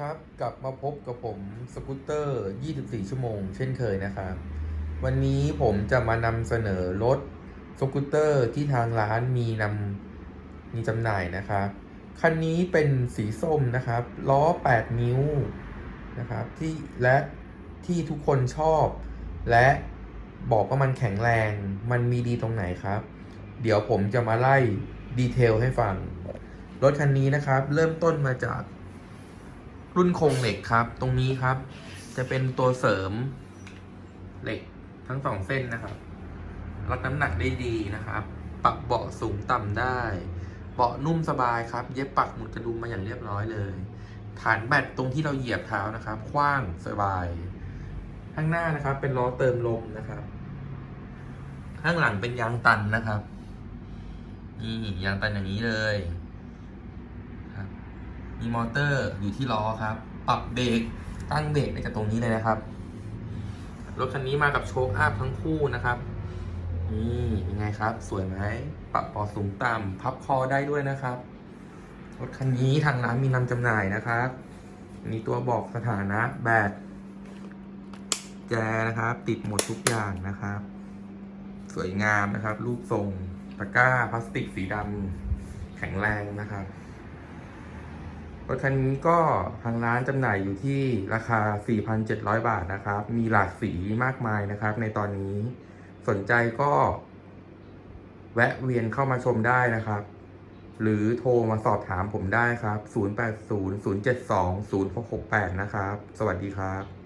ครับ กลับมาพบกับผมสกูตเตอร์ 24 ชั่วโมง เช่นเคยนะครับ วันนี้ผมจะมานำเสนอรถสกูตเตอร์ที่ทางร้านมีนำมีจำหน่ายนะครับ คันนี้เป็นสีส้มนะครับ ล้อ 8 นิ้วนะครับที่และที่ทุกคนชอบ และบอกว่ามันแข็งแรง มันมีดีตรงไหนครับ เดี๋ยวผมจะมาไล่ดีเทลให้ฟัง รถคันนี้นะครับ เริ่มต้นมาจาก รุ่นโครงเหล็กครับ ตรงนี้ครับ จะเป็นตัวเสริมเหล็กทั้งสองเส้นนะครับ รับน้ำหนักได้ดีนะครับ ปรับเบาะสูงต่ำได้ เบาะนุ่มสบายครับ เย็บปักหมุดกระดุมมาอย่างเรียบร้อยเลย ฐานแบตตรงที่เราเหยียบเท้านะครับกว้างสบาย ข้างหน้านะครับ เป็นล้อเติมลมนะครับ ข้างหลังเป็นยางตันนะครับนี่ยางตันอย่างนี้เลย มีมอเตอร์อยู่ที่ล้อครับ ปรับเบรก ตั้งเบรกในจากตรงนี้เลยนะครับ รถคันนี้มากับโชคอัพทั้งคู่นะครับ นี่เป็นไงครับ สวยไหม ปรับปอสูงต่ำพับคอได้ด้วยนะครับ รถคันนี้ทางร้านมีนำจำหน่ายนะครับ มีตัวบอกสถานะแบตแจนะครับ ติดหมดทุกอย่างนะครับ สวยงามนะครับ รูปทรงตะกร้าพลาสติกสีดำแข็งแรงนะครับ รถคันนี้ก็ทางร้านจำหน่ายอยู่ที่ราคา 4,700 บาทนะครับ มีหลากสีมากมายนะครับ ในตอนนี้สนใจก็ แวะเวียนเข้ามาชมได้นะครับ หรือโทรมาสอบถามผมได้ครับ 080 072 0668 นะครับ สวัสดีครับ